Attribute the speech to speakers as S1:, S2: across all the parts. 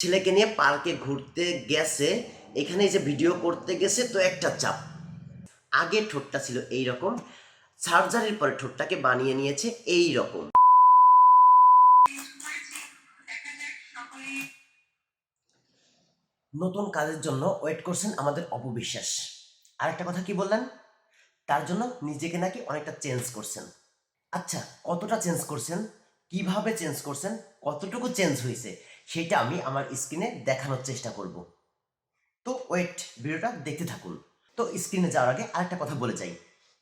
S1: ছেলেকে নিয়ে পার্কে ঘুরতে গেছে, এখানে যে ভিডিও করতে গেছে, তো একটা চাপ। আগে ঠোঁটটা ছিল এই রকম সার্জারির পরে ঠোঁটটাকে বানিয়ে নিয়েছে এই রকম নতুন কাজের জন্য ওয়েট করছেন আমাদের অপবিশ্বাস। আর একটা কথা কি বললেন? তার জন্য নিজেকে নাকি অনেকটা চেঞ্জ করছেন। আচ্ছা কতটা চেঞ্জ করছেন? কীভাবে চেঞ্জ করছেন? কতটুকু চেঞ্জ হয়েছে? সেটা আমি আমার স্ক্রিনে দেখানোর চেষ্টা করব। তো ওয়েট ভিডিওটা দেখতে থাকুন। তো স্ক্রিনে যাওয়ার আগে আরেকটা কথা বলে যাই।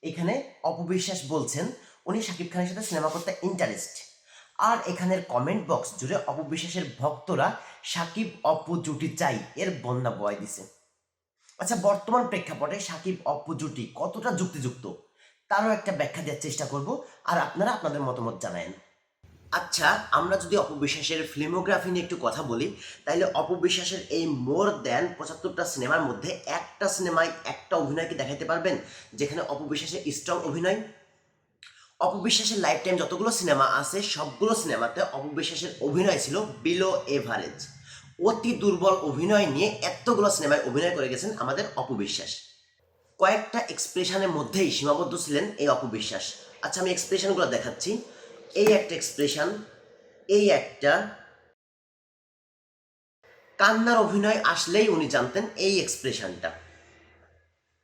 S1: এখানে অপবিশ্বাস বলছেন, উনি শাকিব খানের সাথে সিনেমা করতে ইন্টারেস্ট আর এখানের কমেন্ট বক্স জুড়ে অপবিশ্বাসের ভক্তরা সাকিব অপু, জুটি চাই, এর বন্যা বয় দিছে। আচ্ছা বর্তমান প্রেক্ষাপটে সাকিব অপু, জুটি কতটা যুক্তিযুক্ত? তারও একটা ব্যাখ্যা দেওয়ার চেষ্টা করব। আর আপনারা আপনাদের মতামত জানায়েন। আচ্ছা আমরা যদি অপবিশ্বাসের ফিল্মোগ্রাফি নিয়ে একটু কথা বলি তাহলে অপবিশ্বাসের এই মোর দেন পঁচাত্তরটা সিনেমার মধ্যে একটা সিনেমায় একটা অভিনয়কে দেখাতে পারবেন, যেখানে অপবিশ্বাসের স্ট্রং অভিনয়। অপবিশ্বাসের লাইফ টাইম যতগুলো সিনেমা আছে, সবগুলো সিনেমাতে অপবিশ্বাসের অভিনয় ছিল বিলো এভারেজ অতি দুর্বল অভিনয় নিয়ে এতগুলো সিনেমায় অভিনয় করে গেছেন আমাদের অপবিশ্বাস। কয়েকটা এক্সপ্রেশনের মধ্যেই সীমাবদ্ধ ছিলেন এই অপবিশ্বাস। আচ্ছা আমি এক্সপ্রেশনগুলো দেখাচ্ছি। এই একটা এক্সপ্রেশন এই একটা কান্নার অভিনয় আসলেই উনি জানতেন এই এক্সপ্রেশনটা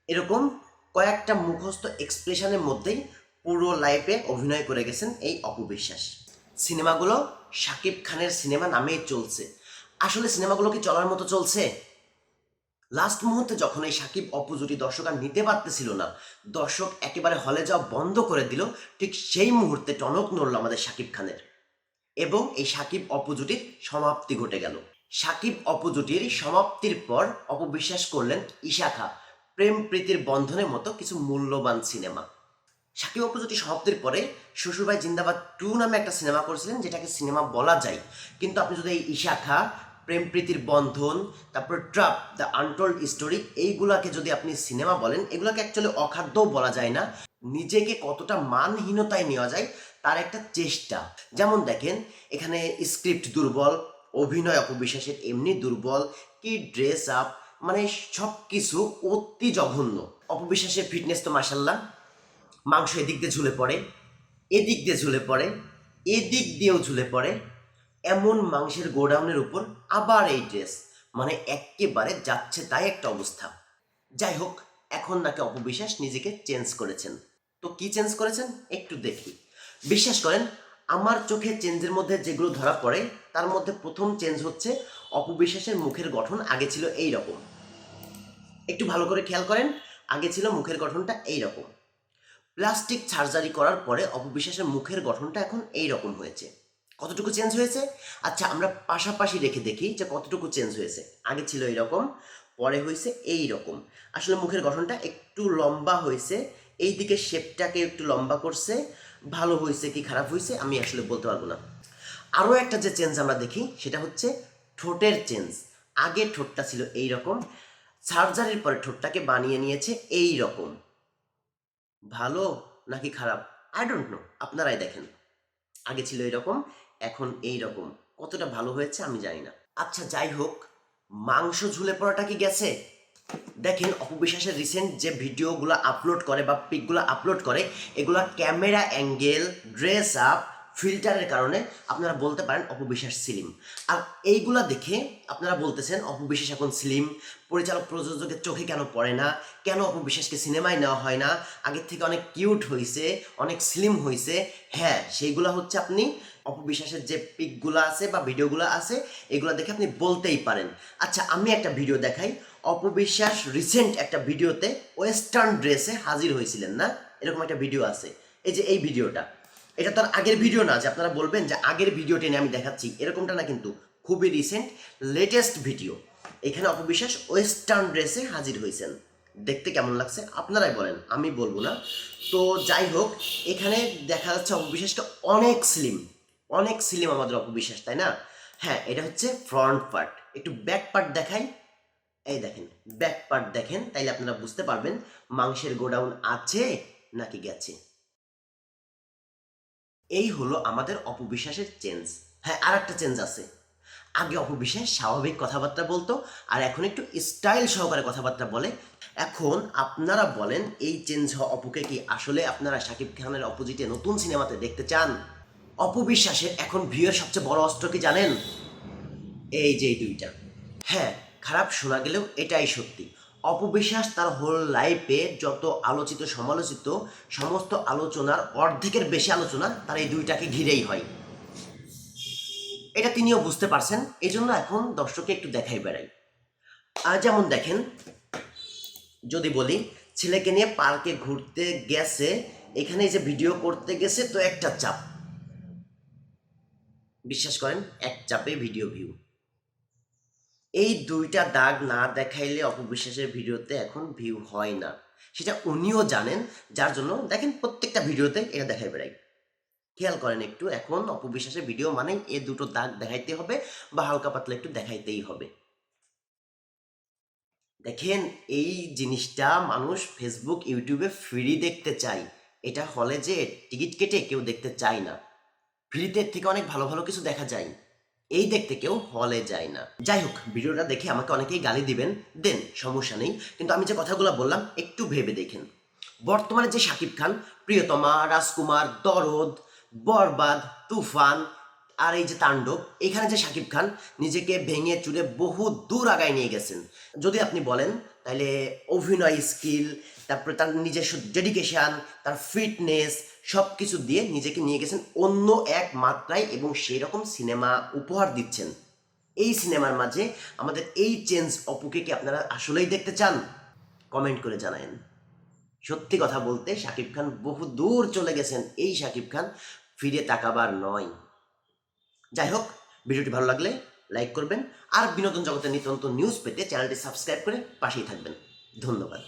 S1: এরকম কয়েকটা মুখস্থ এক্সপ্রেশনের মধ্যেই পুরো লাইফে অভিনয় করে গেছেন এই অপবিশ্বাস সিনেমাগুলো শাকিব খানের সিনেমা নামেই চলছে। আসলে সিনেমাগুলো কি চলার মতো চলছে? লাস্ট মুহূর্তে যখন এই সাকিব অপোজিটি দর্শক আর নিতে পারতেছিল না, দর্শক একেবারে হলে যাওয়া বন্ধ করে দিল, ঠিক সেই মুহূর্তে টনক নড়ল আমাদের সাকিব খানের। এবং এই সাকিব অপোজিটির সমাপ্তি ঘটে গেল। সাকিব অপোজিটির সমাপ্তির পর অপবিশ্বাস করলেন ইশাখা প্রেম প্রীতির বন্ধনের মতো কিছু মূল্যবান সিনেমা। সাকিব অপোজিটি সমাপ্তির পরে শ্বশুরবাই জিন্দাবাদ টু নামে একটা সিনেমা করেছিলেন, যেটাকে সিনেমা বলা যায়। কিন্তু আপনি যদি এই ইশাখা প্রেম প্রীতির বন্ধন, তারপর ট্রাপ, দ্য আনটোল্ড স্টোরি, এইগুলাকে যদি আপনি সিনেমা বলেন, এগুলাকে অ্যাকচুয়ালি অখাদ্যও বলা যায় না। নিজেকে কতটা মানহীনতায় নেওয়া যায়, তার একটা চেষ্টা। যেমন দেখেন, এখানে স্ক্রিপ্ট দুর্বল, অভিনয় অপবিশ্বাসের এমনি দুর্বল, কি ড্রেস আপ মানে সব কিছু অতি জঘন্য। অপবিশ্বাসের ফিটনেস তো মাসাল্লাহ মাংস এদিক দিয়ে ঝুলে পড়ে, এদিক দিয়ে ঝুলে পড়ে, এদিক দিয়েও ঝুলে পড়ে। এমন মাংসের গোডাউনের উপর আবার এই ড্রেস। মানে একেবারে যাচ্ছে তাই একটা অবস্থা। যাই হোক, এখন নাকি অপবিশ্বাস নিজেকে চেঞ্জ করেছেন। তো কি চেঞ্জ করেছেন? একটু দেখি। বিশ্বাস করেন, আমার চোখে চেঞ্জের মধ্যে যেগুলো ধরা পড়ে, তার মধ্যে প্রথম চেঞ্জ হচ্ছে অপবিশ্বাসের মুখের গঠন আগে ছিল এই রকম একটু ভালো করে খেয়াল করেন, আগে ছিল মুখের গঠনটা এই রকম প্লাস্টিক সার্জারি করার পরে অপবিশ্বাসের মুখের গঠনটা এখন এই রকম হয়েছে। কতটুকু চেঞ্জ হয়েছে? আচ্ছা আমরা পাশাপাশি রেখে দেখি যে কতটুকু চেঞ্জ হয়েছে। আগে ছিল এরকম, পরে হয়েছে এই রকম আসলে মুখের গঠনটা একটু লম্বা হয়েছে এই দিকে শেপটাকে একটু লম্বা করছে, ভালো হয়েছে কি খারাপ হয়েছে আমি আসলে বলতে পারব না। আরও একটা যে চেঞ্জ আমরা দেখি, সেটা হচ্ছে ঠোঁটের চেঞ্জ আগে ঠোঁটটা ছিল এই রকম সার্জারির পরে ঠোঁটটাকে বানিয়ে নিয়েছে এই রকম ভালো নাকি খারাপ? আই ডোন্ট নো আপনারাই দেখেন। আগে ছিল এরকম এখন এই রকম। কতটা ভালো হয়েছে আমি জানি না। আচ্ছা যাই হোক, মাংস ঝুলে পড়াটা কি গেছে? দেখেন অপবিশ্বাসের রিসেন্ট যে ভিডিওগুলো আপলোড করে বা পিকগুলো আপলোড করে, এগুলো ক্যামেরা অ্যাঙ্গেল ড্রেস আপ ফিল্টারের কারণে আপনারা বলতে পারেন অপবিশ্বাস সিলিম। আর এইগুলা দেখে আপনারা বলতেছেন অপবিশ্বাস এখন স্লিম, পরিচালক প্রযোজকের চোখে কেন পড়ে না, কেন অপবিশ্বাসকে সিনেমায় নেওয়া হয় না, আগের থেকে অনেক কিউট হয়েছে অনেক স্লিম হয়েছে হ্যাঁ সেইগুলো হচ্ছে আপনি অপবিশ্বাসের যে পিকগুলো আছে বা ভিডিওগুলো আছে, এগুলো দেখে আপনি বলতেই পারেন। আচ্ছা আমি একটা ভিডিও দেখাই। অপবিশ্বাস রিসেন্ট একটা ভিডিওতে ওয়েস্টার্ন ড্রেসে হাজির হয়েছিলেন না? এরকম একটা ভিডিও আছে। এই যে এই ভিডিওটা। এটা তার আগের ভিডিও না, যে আপনারা বলবেন যে আগের ভিডিওটি নিয়ে আমি দেখাচ্ছি, এরকমটা না কিন্তু, খুবই রিসেন্ট লেটেস্ট ভিডিও এখানে অপবিশ্বাস ওয়েস্টার্ন ড্রেসে হাজির হয়েছেন। দেখতে কেমন লাগছে? আপনারাই বলেন, আমি বলব না। তো যাই হোক, এখানে দেখা যাচ্ছে অপবিশ্বাসটা অনেক স্লিম অনেক স্লিম আমাদের অপবিশ্বাস, তাই না? হ্যাঁ এটা হচ্ছে ফ্রন্ট পার্ট একটু ব্যাক পার্ট দেখাই। এই দেখেন ব্যাক পার্ট দেখেন, তাইলে আপনারা বুঝতে পারবেন মাংসের গোডাউন আছে নাকি গেছে। এই হলো আমাদের অপবিশ্বাসের চেঞ্জ হ্যাঁ আর একটা চেঞ্জ আছে। আগে অপবিশ্বাস স্বাভাবিক কথাবার্তা বলতো, আর এখন একটু স্টাইল সহকারে কথাবার্তা বলে। এখন আপনারা বলেন, এই চেঞ্জ হওয়া অপুকে কি আসলে আপনারা শাকিব খানের অপোজিটে নতুন সিনেমাতে দেখতে চান? অপবিশ্বাসের এখন ভিউয়ের সবচেয়ে বড় অস্ত্র কি জানেন? এই যে এই দুইটা। হ্যাঁ খারাপ শোনা গেলেও এটাই সত্যি। অপবিশ্বাস তার হোল লাইফে যত আলোচিত, সমালোচিত, সমস্ত আলোচনার অর্ধেকের বেশি আলোচনা তার এই দুইটাকে ঘিরেই হয়। এটা তিনিও বুঝতে পারছেন এই জন্য এখন দর্শককে একটু দেখাই বেড়াই। যেমন দেখেন, যদি বলি, ছেলেকে নিয়ে পার্কে ঘুরতে গেছে, এখানে যে ভিডিও করতে গেছে, তো একটা চাপ। বিশ্বাস করেন, এক চাপে ভিডিও ভিউ এই দুইটা দাগ না দেখাইলে অপবিশ্বাসের ভিডিওতে এখন ভিউ হয় না। সেটা উনিও জানেন, যার জন্য দেখেন প্রত্যেকটা ভিডিওতে এটা দেখাই বেড়াই খেয়াল করেন একটু, এখন অপবিশ্বাসের ভিডিও মানে এ দুটো দাগ দেখাইতে হবে বা হালকা পাতলা একটু দেখাইতেই হবে। দেখেন, এই জিনিসটা মানুষ ফেসবুক ইউটিউবে ফ্রি দেখতে চায়। এটা হলে যে টিকিট কেটে কেউ দেখতে চায় না। ফ্রিতে থেকে অনেক ভালো ভালো কিছু দেখা যায়। এই দেখতে কেউ হলে যায় না। যাই হোক ভিডিওটা দেখে আমাকে অনেকেই গালি দিবেন, দেন সমস্যা নেই। কিন্তু আমি যে কথাগুলো বললাম, একটু ভেবে দেখেন। বর্তমানে যে শাকিব খান, প্রিয়তমা, রাজকুমার, দরদ, বরবাদ, তুফান, আর এই যে তাণ্ডব, এখানে যে শাকিব খান নিজেকে ভেঙে চুরে বহু দূর আগায় নিয়ে গেছেন। যদি আপনি বলেন তাহলে অভিনয় স্কিল, তারপরে তার নিজস্ব ডেডিকেশন তার ফিটনেস সব কিছু দিয়ে নিজেকে নিয়ে গেছেন অন্য এক মাত্রায় এবং সেই রকম সিনেমা উপহার দিচ্ছেন। এই সিনেমার মাঝে আমাদের এই চেঞ্জ অপুকে কি আপনারা আসলেই দেখতে চান? কমেন্ট করে জানায়েন। সত্যি কথা বলতে শাকিব খান বহু দূর চলে গেছেন এই শাকিব খান, ফিরে তাকাবার নয়। যাই হোক, ভিডিওটি ভালো লাগলে লাইক করবেন আর বিনোদন জগতের নিতন্ত নিউজ পেতে চ্যানেলটি সাবস্ক্রাইব করে পাশেই থাকবেন। ধন্যবাদ।